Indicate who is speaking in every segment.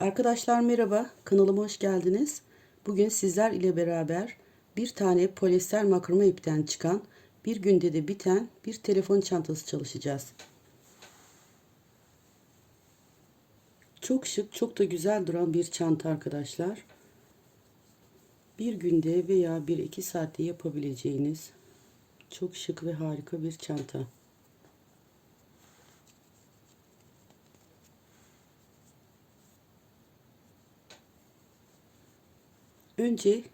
Speaker 1: Arkadaşlar merhaba, kanalıma hoş geldiniz. Bugün sizler ile beraber bir tane polyester makrome ipten çıkan, bir günde de biten bir telefon çantası çalışacağız. Çok şık, çok da güzel duran bir çanta arkadaşlar. Bir günde veya bir iki saatte yapabileceğiniz çok şık ve harika bir çanta. Önce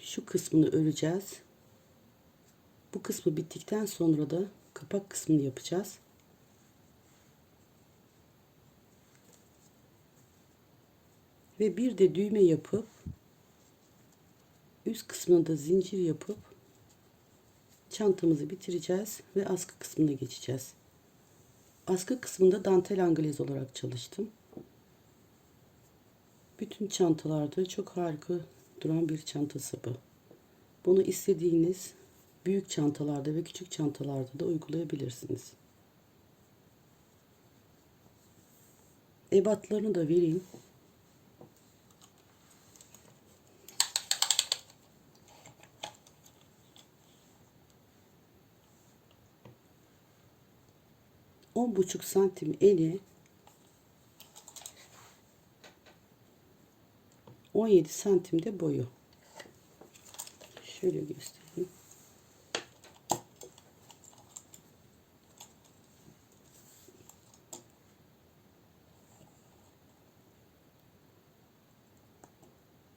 Speaker 1: şu kısmını öreceğiz. Bu kısmı bittikten sonra da kapak kısmını yapacağız. Ve bir de düğme yapıp üst kısmına da zincir yapıp çantamızı bitireceğiz ve askı kısmına geçeceğiz. Askı kısmında dantel anglez olarak çalıştım. Bütün çantalarda çok harika duran bir çantası bu. Bunu istediğiniz büyük çantalarda ve küçük çantalarda da uygulayabilirsiniz. Ebatlarını da vereyim. On buçuk santim eni 17 santimde boyu. Şöyle göstereyim.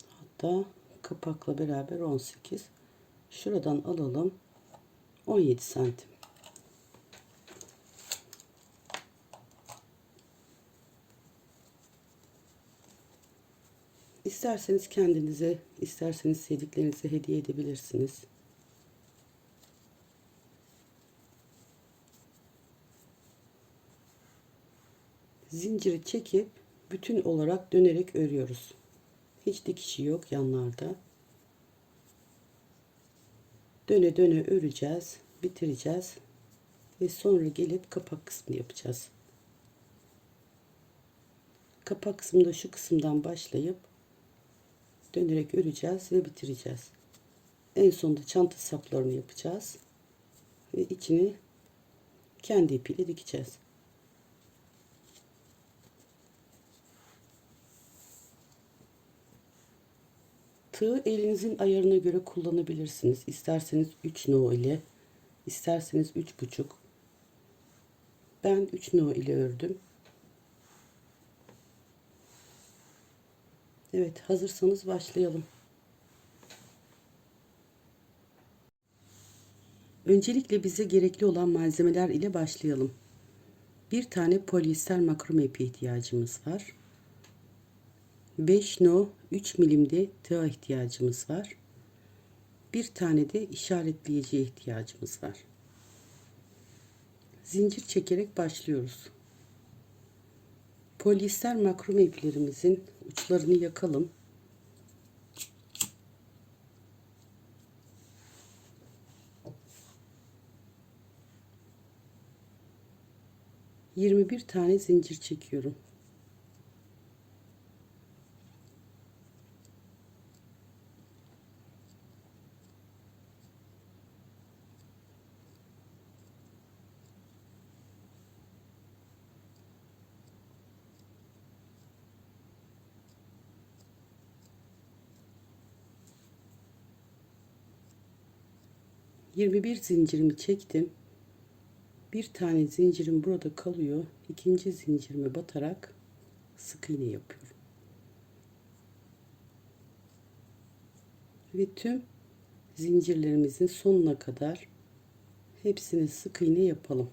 Speaker 1: Hatta kapakla beraber 18. Şuradan alalım. 17 santim. İsterseniz kendinize, isterseniz sevdiklerinize hediye edebilirsiniz. Zinciri çekip bütün olarak dönerek örüyoruz. Hiç dikişi yok yanlarda. Döne döne öreceğiz, bitireceğiz ve sonra gelip kapak kısmını yapacağız. Kapak kısmında şu kısımdan başlayıp dönerek öreceğiz ve bitireceğiz. En sonunda çanta saplarını yapacağız. Ve içini kendi ipiyle dikeceğiz. Tığı elinizin ayarına göre kullanabilirsiniz. İsterseniz 3 no ile, isterseniz 3,5. Ben 3 no ile ördüm. Evet hazırsanız başlayalım. Öncelikle bize gerekli olan malzemeler ile başlayalım. Bir tane polyester makrome ipi ihtiyacımız var. 5 no 3 milimde tığ ihtiyacımız var. Bir tane de işaretleyici ihtiyacımız var. Zincir çekerek başlıyoruz. Polyester makrome iplerimizin uçlarını yakalım. Yirmi bir tane zincir çekiyorum. Yirmi bir zincirimi çektim. Bir tane zincirim burada kalıyor. İkinci zincirime batarak sık iğne yapıyorum. Ve tüm zincirlerimizin sonuna kadar hepsine sık iğne yapalım.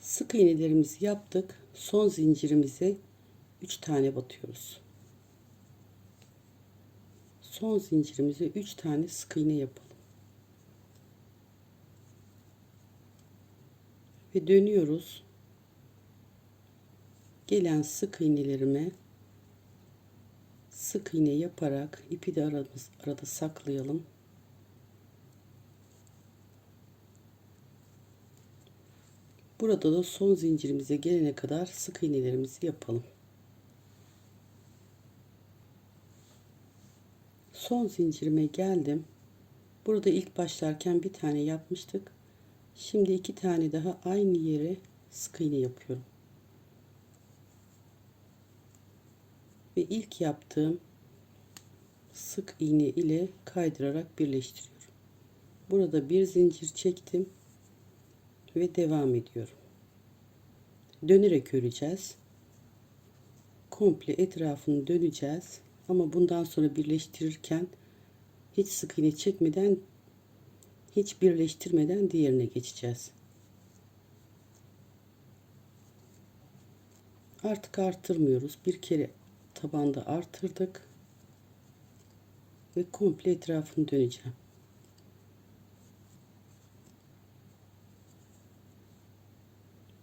Speaker 1: Sık iğnelerimizi yaptık. Son zincirimize 3 tane batıyoruz. Son zincirimize 3 tane sık iğne yapalım. Ve dönüyoruz. Gelen sık iğnelerime sık iğne yaparak ipi de aramız, arada saklayalım. Burada da son zincirimize gelene kadar sık iğnelerimizi yapalım. Son zincirime geldim. Burada ilk başlarken bir tane yapmıştık. Şimdi iki tane daha aynı yere sık iğne yapıyorum. Ve ilk yaptığım sık iğne ile kaydırarak birleştiriyorum. Burada bir zincir çektim ve devam ediyorum. Dönerek öreceğiz. Komple etrafını döneceğiz. Ama bundan sonra birleştirirken hiç sık iğne çekmeden hiç birleştirmeden diğerine geçeceğiz. Artık artırmıyoruz. Bir kere tabanda artırdık ve komple etrafını döneceğim.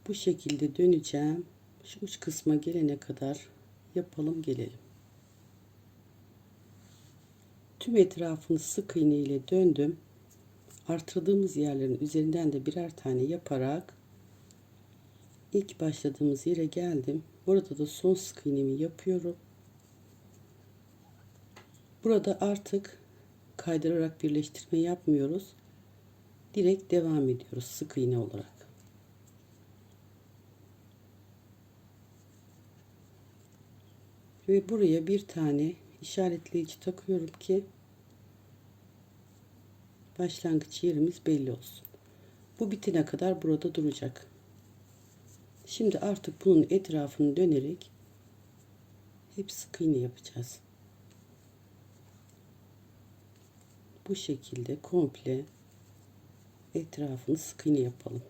Speaker 1: Bu şekilde döneceğim. Şu uç kısma gelene kadar yapalım gelelim. Tüm etrafını sık iğne ile döndüm. Artırdığımız yerlerin üzerinden de birer tane yaparak ilk başladığımız yere geldim. Burada da son sık iğnemi yapıyorum. Burada artık kaydırarak birleştirme yapmıyoruz. Direkt devam ediyoruz sık iğne olarak. Ve buraya bir tane işaretleyici takıyorum ki başlangıç yerimiz belli olsun. Bu bitene kadar burada duracak. Şimdi artık bunun etrafını dönerek hep sık iğne yapacağız. Bu şekilde komple etrafını sık iğne yapalım.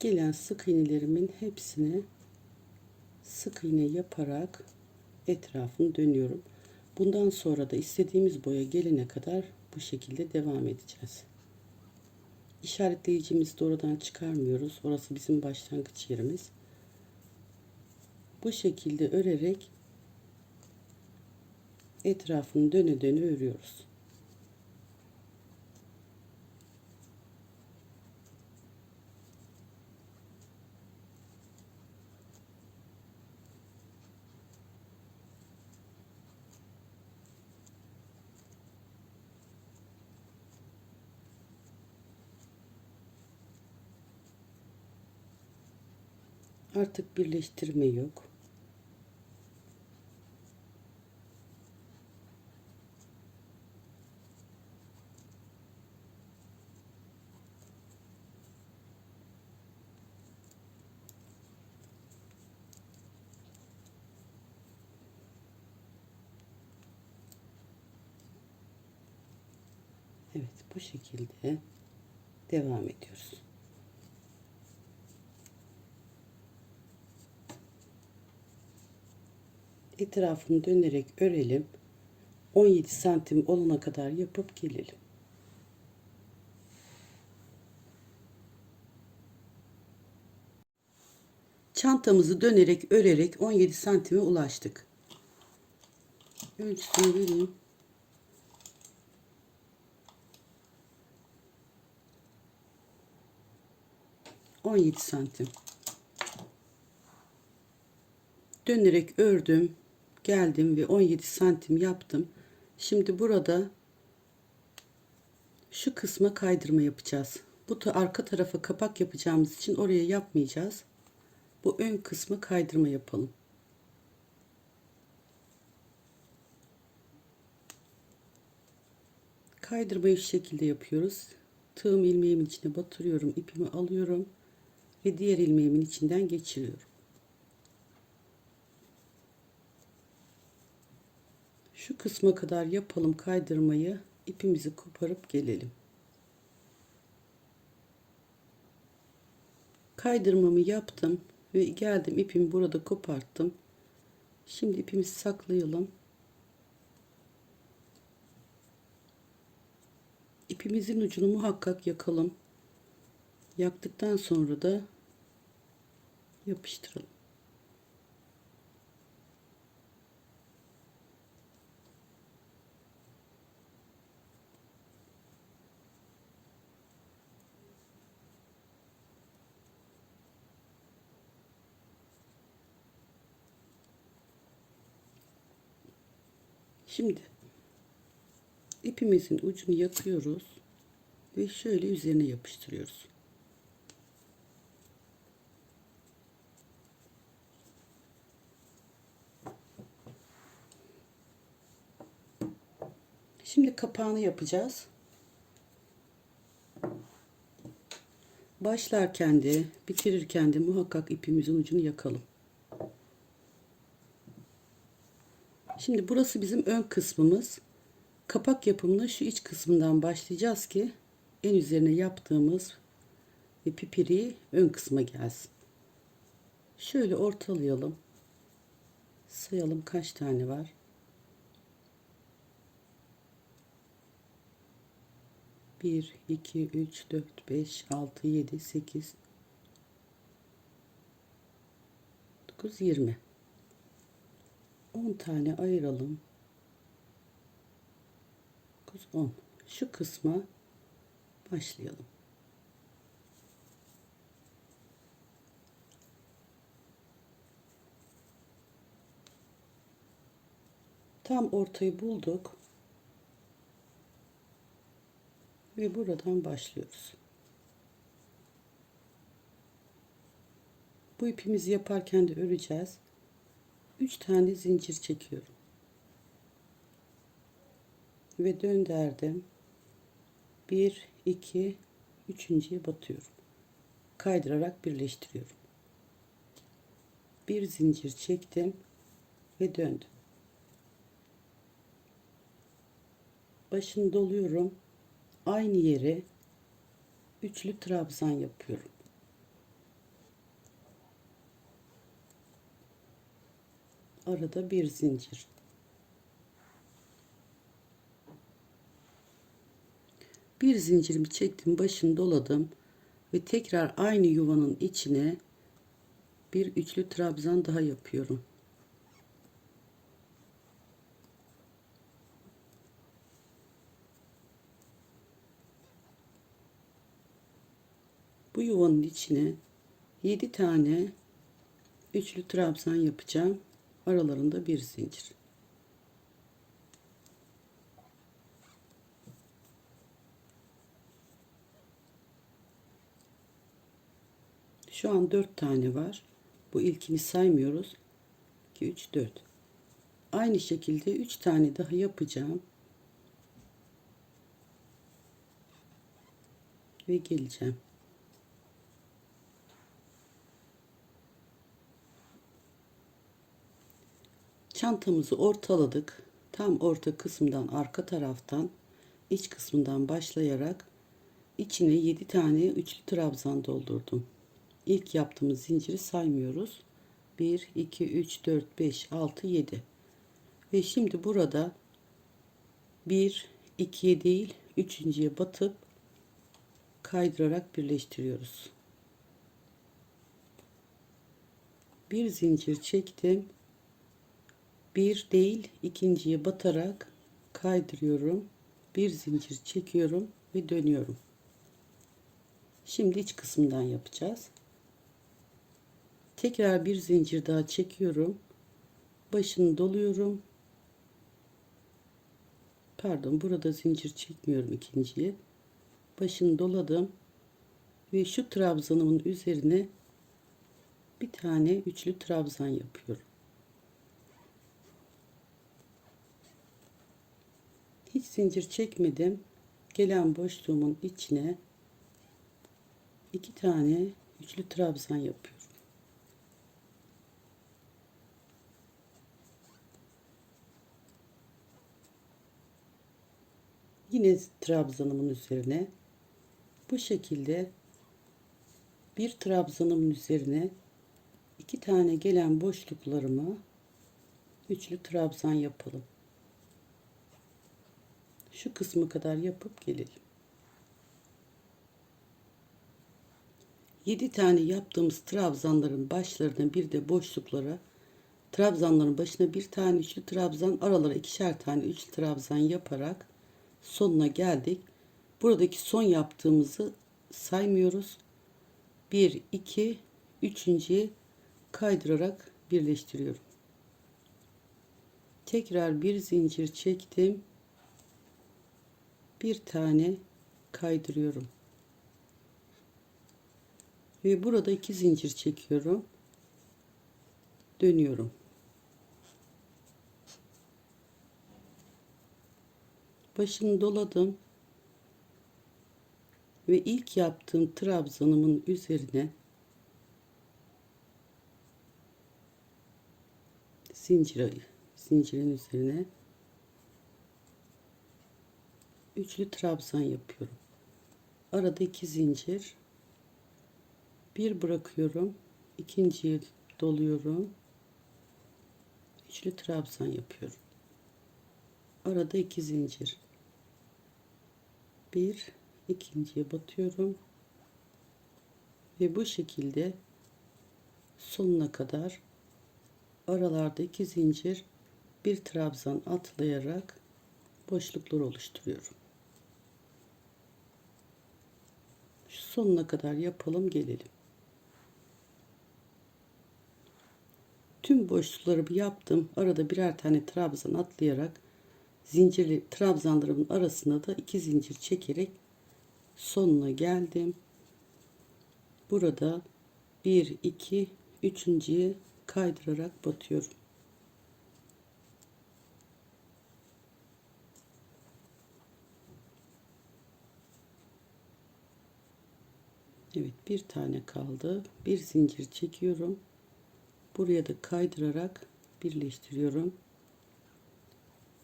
Speaker 1: Gelen sık iğnelerimin hepsini sık iğne yaparak etrafını dönüyorum. Bundan sonra da istediğimiz boya gelene kadar bu şekilde devam edeceğiz. İşaretleyicimizi doğrudan çıkarmıyoruz. Orası bizim başlangıç yerimiz. Bu şekilde örerek etrafını döne döne örüyoruz. Artık birleştirme yok. Evet bu şekilde devam ediyoruz. Etrafını dönerek örelim. 17 santim olana kadar yapıp gelelim. Çantamızı dönerek örerek 17 santime ulaştık. Ölçüsünü vereyim. On yedi santim. Dönerek ördüm geldim ve 17 santim yaptım. Şimdi burada şu kısma kaydırma yapacağız. Bu da arka tarafa kapak yapacağımız için oraya yapmayacağız. Bu ön kısmı kaydırma yapalım. Kaydırmayı şu şekilde yapıyoruz. tığım ilmeğimin içine batırıyorum. ipimi alıyorum ve diğer ilmeğimin içinden geçiriyorum. Şu kısma kadar yapalım kaydırmayı. ipimizi koparıp gelelim. Kaydırmamı yaptım ve geldim ipimi burada koparttım. Şimdi ipimizi saklayalım. İpimizin ucunu muhakkak yakalım. Yaktıktan sonra da yapıştıralım. Şimdi ipimizin ucunu yakıyoruz ve şöyle üzerine yapıştırıyoruz. Şimdi kapağını yapacağız. Başlarken de bitirirken de muhakkak ipimizin ucunu yakalım. Şimdi burası bizim ön kısmımız. Kapak yapımına şu iç kısmından başlayacağız ki en üzerine yaptığımız ve pipiri ön kısma gelsin. Şöyle ortalayalım. Sayalım kaç tane var. Bir, iki, üç, dört, beş, altı, yedi, sekiz, dokuz, yirmi. 10 tane ayıralım. 10. Şu kısma başlayalım. Tam ortayı bulduk. Ve buradan başlıyoruz. Bu ipimizi yaparken de öreceğiz. 3 tane zincir çekiyorum. Ve döndürdüm. 1 2 üçüncüye batıyorum. Kaydırarak birleştiriyorum. Bir zincir çektim ve döndüm. Başını doluyorum. Aynı yere üçlü trabzan yapıyorum. Arada bir zincir. Bir zincirimi çektim, başını doladım ve tekrar aynı yuvanın içine bir üçlü trabzan daha yapıyorum. Bu yuvanın içine 7 tane üçlü trabzan yapacağım aralarında bir zincir. Şu an 4 tane var. Bu ilkini saymıyoruz. 2 3 4. Aynı şekilde 3 tane daha yapacağım. Ve geleceğim. Çantamızı ortaladık. Tam orta kısımdan arka taraftan iç kısmından başlayarak içine 7 tane üçlü trabzan doldurdum. İlk yaptığımız zinciri saymıyoruz. 1 2 3 4 5 6 7. Ve şimdi burada 1 2'ye değil 3.'ye batıp kaydırarak birleştiriyoruz. Bir zincir çektim bir değil ikinciye batarak kaydırıyorum. Bir zincir çekiyorum ve dönüyorum. Şimdi iç kısımdan yapacağız. Tekrar bir zincir daha çekiyorum. Başını doluyorum. Pardon burada zincir çekmiyorum ikinciye. Başını doladım. Ve şu trabzanımın üzerine bir tane üçlü trabzan yapıyorum hiç zincir çekmedim gelen boşluğumun içine iki tane üçlü trabzan yapıyorum. Yine trabzanımın üzerine bu şekilde bir trabzanımın üzerine iki tane gelen boşluklarımı üçlü trabzan yapalım. Şu kısmı kadar yapıp gelelim. 7 tane yaptığımız trabzanların başlarına bir de boşluklara trabzanların başına bir tane üçlü trabzan aralara ikişer tane üçlü trabzan yaparak sonuna geldik. Buradaki son yaptığımızı saymıyoruz. 1 2 üçüncüye kaydırarak birleştiriyorum. Tekrar bir zincir çektim. Bir tane kaydırıyorum. Ve burada iki zincir çekiyorum. Dönüyorum. Başını doladım. Ve ilk yaptığım trabzanımın üzerine zincir zincirin üzerine üçlü trabzan yapıyorum. Arada iki zincir bir bırakıyorum. ikinciyi doluyorum. Üçlü trabzan yapıyorum. Arada iki zincir. Bir, ikinciye batıyorum. Ve bu şekilde sonuna kadar aralarda iki zincir bir trabzan atlayarak boşluklar oluşturuyorum. Sonuna kadar yapalım gelelim. Tüm boşlukları yaptım. Arada birer tane trabzan atlayarak zincirli trabzanlarımın arasına da iki zincir çekerek sonuna geldim. Burada 1 2 üçüncüye kaydırarak batıyorum. Evet bir tane kaldı. Bir zincir çekiyorum. Buraya da kaydırarak birleştiriyorum.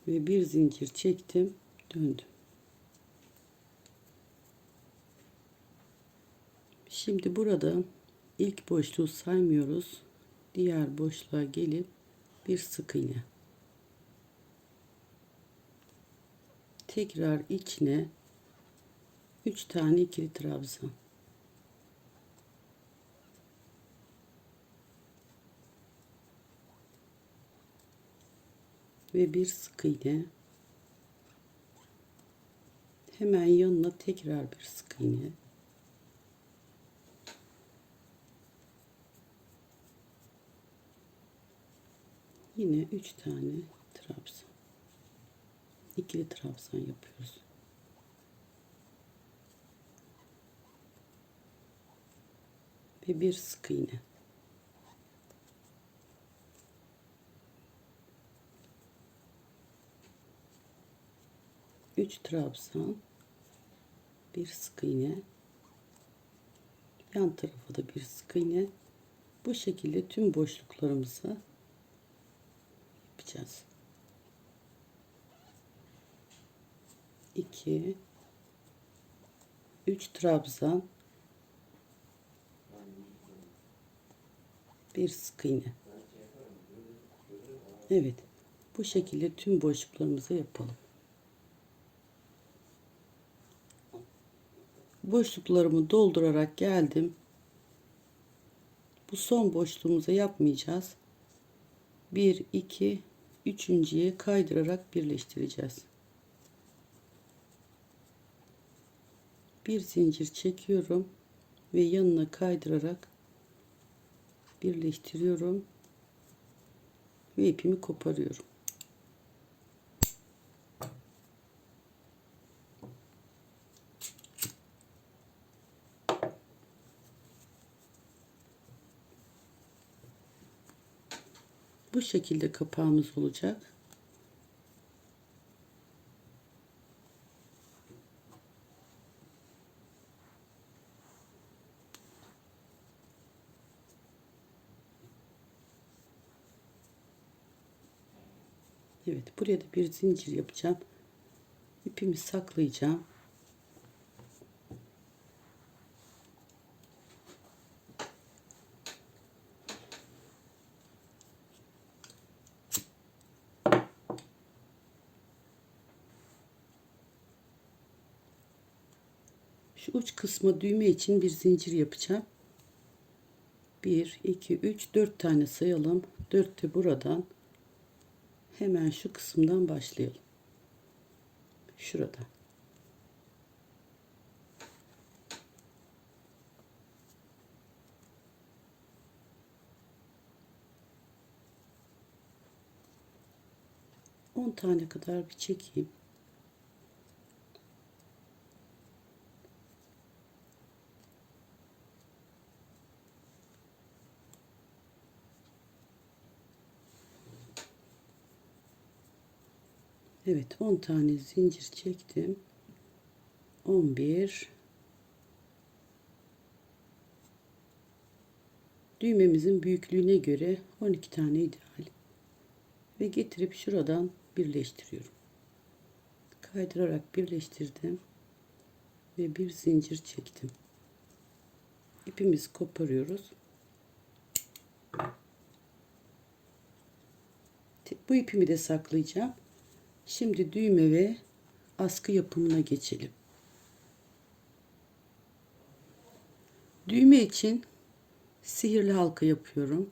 Speaker 1: Ve bir zincir çektim. Döndüm. Şimdi burada ilk boşluğu saymıyoruz. Diğer boşluğa gelip bir sık iğne. Tekrar içine 3 tane ikili trabzan. Ve bir sık iğne. Hemen yanına tekrar bir sık iğne. Yine üç tane trabzan. İkili trabzan yapıyoruz. Ve bir sık iğne 3 trabzan bir sık iğne. Yan tarafı da bir sık iğne. Bu şekilde tüm boşluklarımızı yapacağız. 2 3 trabzan bir sık iğne. Evet bu şekilde tüm boşluklarımızı yapalım boşluklarımı doldurarak geldim. Bu son boşluğumuza yapmayacağız. 1 2 üçüncüye kaydırarak birleştireceğiz. Bir zincir çekiyorum ve yanına kaydırarak birleştiriyorum ve ipimi koparıyorum. bu şekilde kapağımız olacak. Evet buraya da bir zincir yapacağım. İpimi saklayacağım. Kısma düğme için bir zincir yapacağım. 1, 2, 3, 4 tane sayalım. 4 de buradan. Hemen şu kısımdan başlayalım. Şurada. On tane kadar bir çekeyim. Evet 10 tane zincir çektim. 11 Düğmemizin büyüklüğüne göre 12 tane ideal. Ve getirip şuradan birleştiriyorum. Kaydırarak birleştirdim. Ve bir zincir çektim. İpimizi koparıyoruz. Bu ipimi de saklayacağım. Şimdi düğme ve askı yapımına geçelim. Düğme için sihirli halka yapıyorum.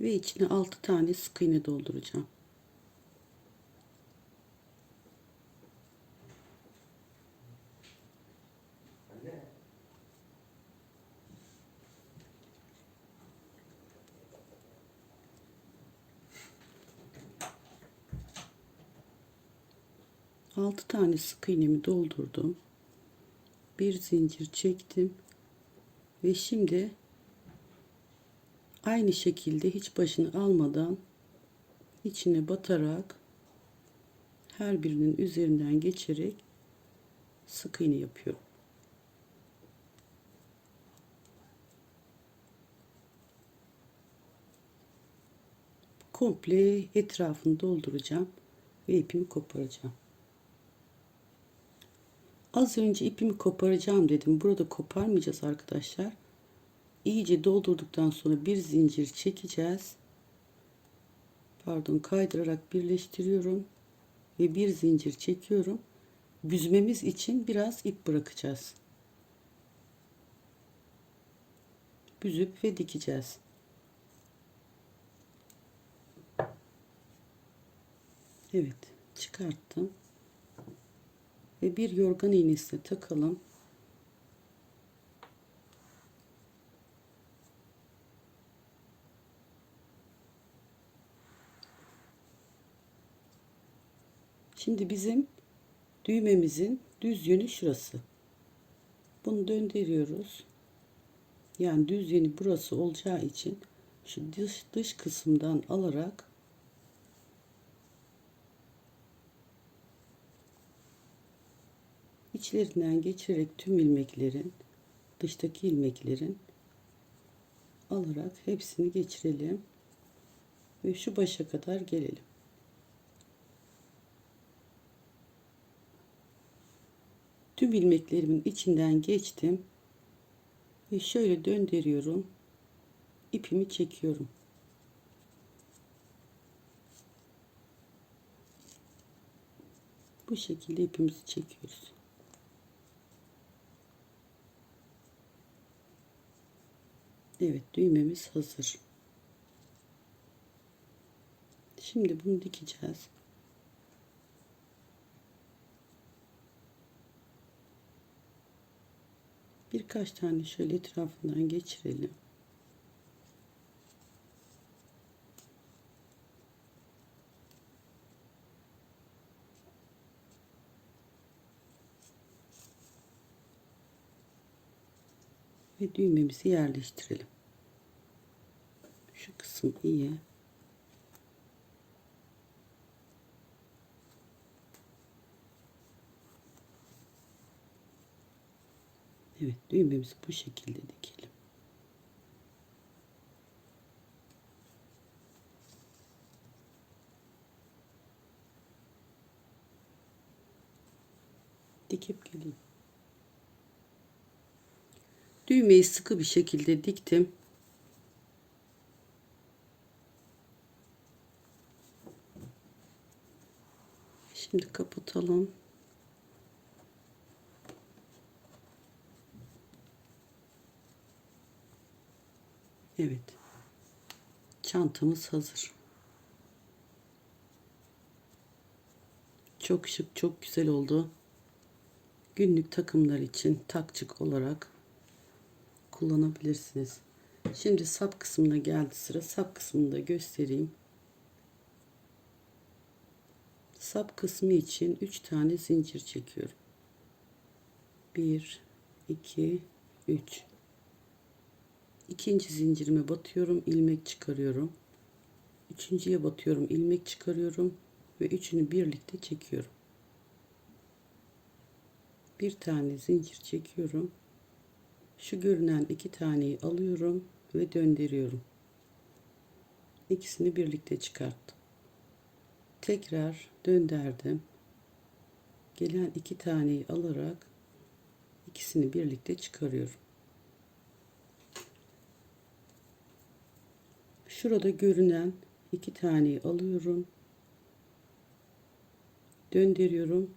Speaker 1: Ve içine 6 tane sık iğne dolduracağım. Altı tane sık iğnemi doldurdum. Bir zincir çektim. Ve şimdi aynı şekilde hiç başını almadan içine batarak her birinin üzerinden geçerek sık iğne yapıyorum. Komple etrafını dolduracağım ve ipimi koparacağım. Az önce ipimi koparacağım dedim. Burada koparmayacağız arkadaşlar. İyice doldurduktan sonra bir zincir çekeceğiz. Pardon kaydırarak birleştiriyorum. Ve bir zincir çekiyorum. Büzmemiz için biraz ip bırakacağız. Büzüp ve dikeceğiz. Evet çıkarttım ve bir yorgan iğnesine takalım. Şimdi bizim düğmemizin düz yönü şurası. Bunu döndürüyoruz. Yani düz yönü burası olacağı için şu dış, dış kısımdan alarak içlerinden geçirerek tüm ilmeklerin dıştaki ilmeklerin alarak hepsini geçirelim ve şu başa kadar gelelim. Tüm ilmeklerimin içinden geçtim ve şöyle döndürüyorum. ipimi çekiyorum. Bu şekilde ipimizi çekiyoruz. Evet düğmemiz hazır. Şimdi bunu dikeceğiz. Birkaç tane şöyle etrafından geçirelim. Ve düğmemizi yerleştirelim. Şu kısım iyi. Evet düğmemizi bu şekilde dikelim. Dikip geleyim. Düğmeyi sıkı bir şekilde diktim. Şimdi kapatalım. Evet. Çantamız hazır. Çok şık, çok güzel oldu. Günlük takımlar için takçık olarak kullanabilirsiniz. Şimdi sap kısmına geldi sıra. Sap kısmını da göstereyim. Sap kısmı için 3 tane zincir çekiyorum. 1 2 3 İkinci zincirime batıyorum, ilmek çıkarıyorum. Üçüncüye batıyorum, ilmek çıkarıyorum ve üçünü birlikte çekiyorum. Bir tane zincir çekiyorum. Şu görünen iki taneyi alıyorum ve döndürüyorum. İkisini birlikte çıkarttım. Tekrar döndürdüm. Gelen iki taneyi alarak ikisini birlikte çıkarıyorum. Şurada görünen iki taneyi alıyorum. Döndürüyorum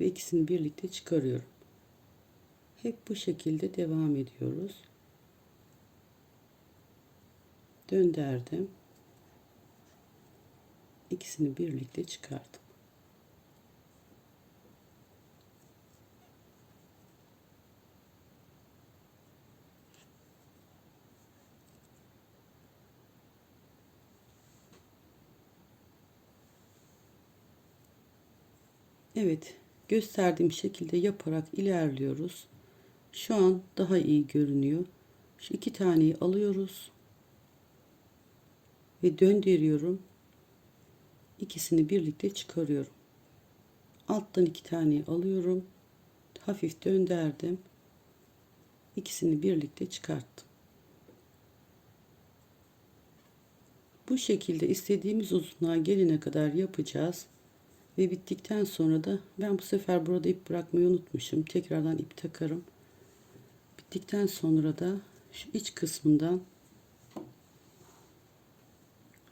Speaker 1: ve ikisini birlikte çıkarıyorum. Hep bu şekilde devam ediyoruz. Döndürdüm. İkisini birlikte çıkardım. Evet, gösterdiğim şekilde yaparak ilerliyoruz. Şu an daha iyi görünüyor. Şu iki taneyi alıyoruz ve döndürüyorum. İkisini birlikte çıkarıyorum. Alttan iki taneyi alıyorum. Hafif döndürdüm. İkisini birlikte çıkarttım. Bu şekilde istediğimiz uzunluğa gelene kadar yapacağız. Ve bittikten sonra da ben bu sefer burada ip bırakmayı unutmuşum. Tekrardan ip takarım. Bittikten sonra da şu iç kısmından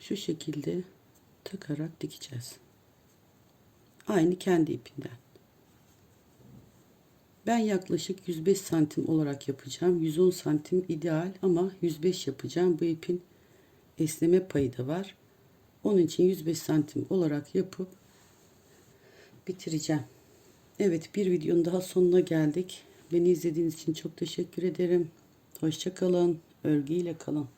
Speaker 1: şu şekilde takarak dikeceğiz. Aynı kendi ipinden. Ben yaklaşık 105 santim olarak yapacağım. 110 santim ideal ama 105 yapacağım. Bu ipin esneme payı da var. Onun için 105 santim olarak yapıp bitireceğim. Evet bir videonun daha sonuna geldik. Beni izlediğiniz için çok teşekkür ederim. Hoşçakalın. Örgüyle kalın.